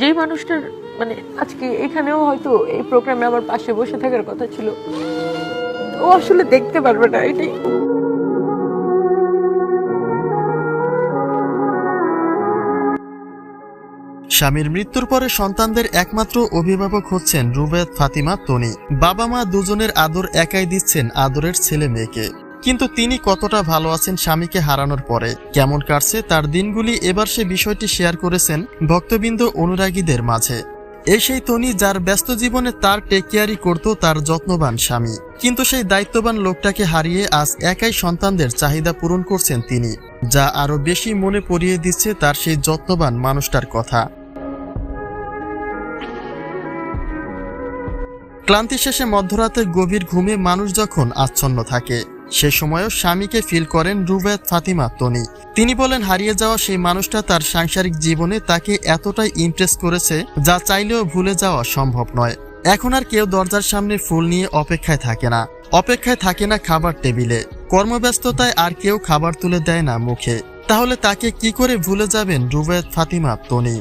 যেই মানুষটার মানে আজকে এখানেও হয়তো এই প্রোগ্রামে আমার পাশে বসে থাকার কথা ছিল। ও আসলে দেখতে পারবে না, এটাই। স্বামীর মৃত্যুর পরে সন্তানদের একমাত্র অভিভাবক হচ্ছেন রুবেদ ফাতিমা, তনি। বাবা মা দুজনের আদর একাই দিচ্ছেন আদরের ছেলে মেয়েকে। কিন্তু তিনি কতটা ভালো আছেন স্বামীকে হারানোর পরে? কেমন কাটছে তার দিনগুলি? এবার সে বিষয়টি শেয়ার করেছেন ভক্তবৃন্দ অনুরাগীদের মাঝে। এই সেই তনি যার ব্যস্ত জীবনে তার টেক কেয়ারই করত তার যত্নবান স্বামী। কিন্তু সেই দায়িত্ববান লোকটাকে হারিয়ে আজ একাই সন্তানদের চাহিদা পূরণ করছেন তিনি, যা আরও বেশি মনে পড়িয়ে দিচ্ছে তার সেই যত্নবান মানুষটার কথা। ক্লান্তি শেষে মধ্যরাতে গভীর ঘুমে মানুষ যখন আচ্ছন্ন থাকে সে সময়ও স্বামীকে ফিল করেন রুবেদ ফাতিমা তনি। তিনি বলেন, হারিয়ে যাওয়া সেই মানুষটা তার সাংসারিক জীবনে তাকে এতটাই ইমপ্রেস করেছে যা চাইলেও ভুলে যাওয়া সম্ভব নয়। এখন আর কেউ দরজার সামনে ফুল নিয়ে অপেক্ষায় থাকে না। অপেক্ষায় থাকে না খাবার টেবিলে। কর্মব্যস্ততায় আর কেউ খাবার তুলে দেয় না মুখে। তাহলে তাকে কি করে ভুলে যাবেন রুবেদ ফাতিমা তনি?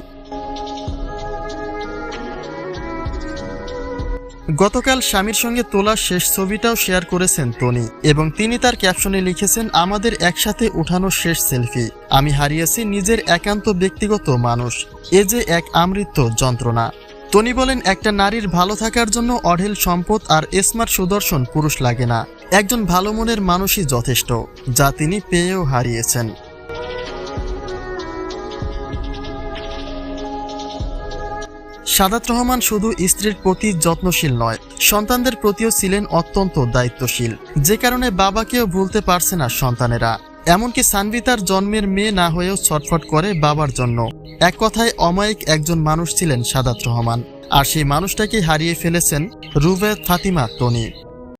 গতকাল স্বামীর সঙ্গে তোলা শেষ ছবিটাও শেয়ার করেছেন তনি এবং তিনি তার ক্যাপশনে লিখেছেন, আমাদের একসাথে উঠানো শেষ সেলফি। আমি হারিয়েছি নিজের একান্ত ব্যক্তিগত মানুষ। এ যে এক আমৃত্য যন্ত্রণা। তনি বলেন, একটা নারীর ভালো থাকার জন্য অঢেল সম্পদ আর স্মার্ট সুদর্শন পুরুষ লাগে না। একজন ভালো মনের মানুষই যথেষ্ট, যা তিনি পেয়েও হারিয়েছেন। সাদাত রহমান শুধু স্ত্রীর প্রতি যত্নশীল নয়, সন্তানদের প্রতিও ছিলেন অত্যন্ত দায়িত্বশীল। যে কারণে বাবাকেও ভুলতে পারছে না সন্তানেরা। এমনকি সানভি তার জন্মের মেয়ে না হয়েও ছটফট করে বাবার জন্য। এক কথায় অমায়িক একজন মানুষ ছিলেন সাদাত রহমান। আর সেই মানুষটাকে হারিয়ে ফেলেছেন রুবে ফাতিমা তনি।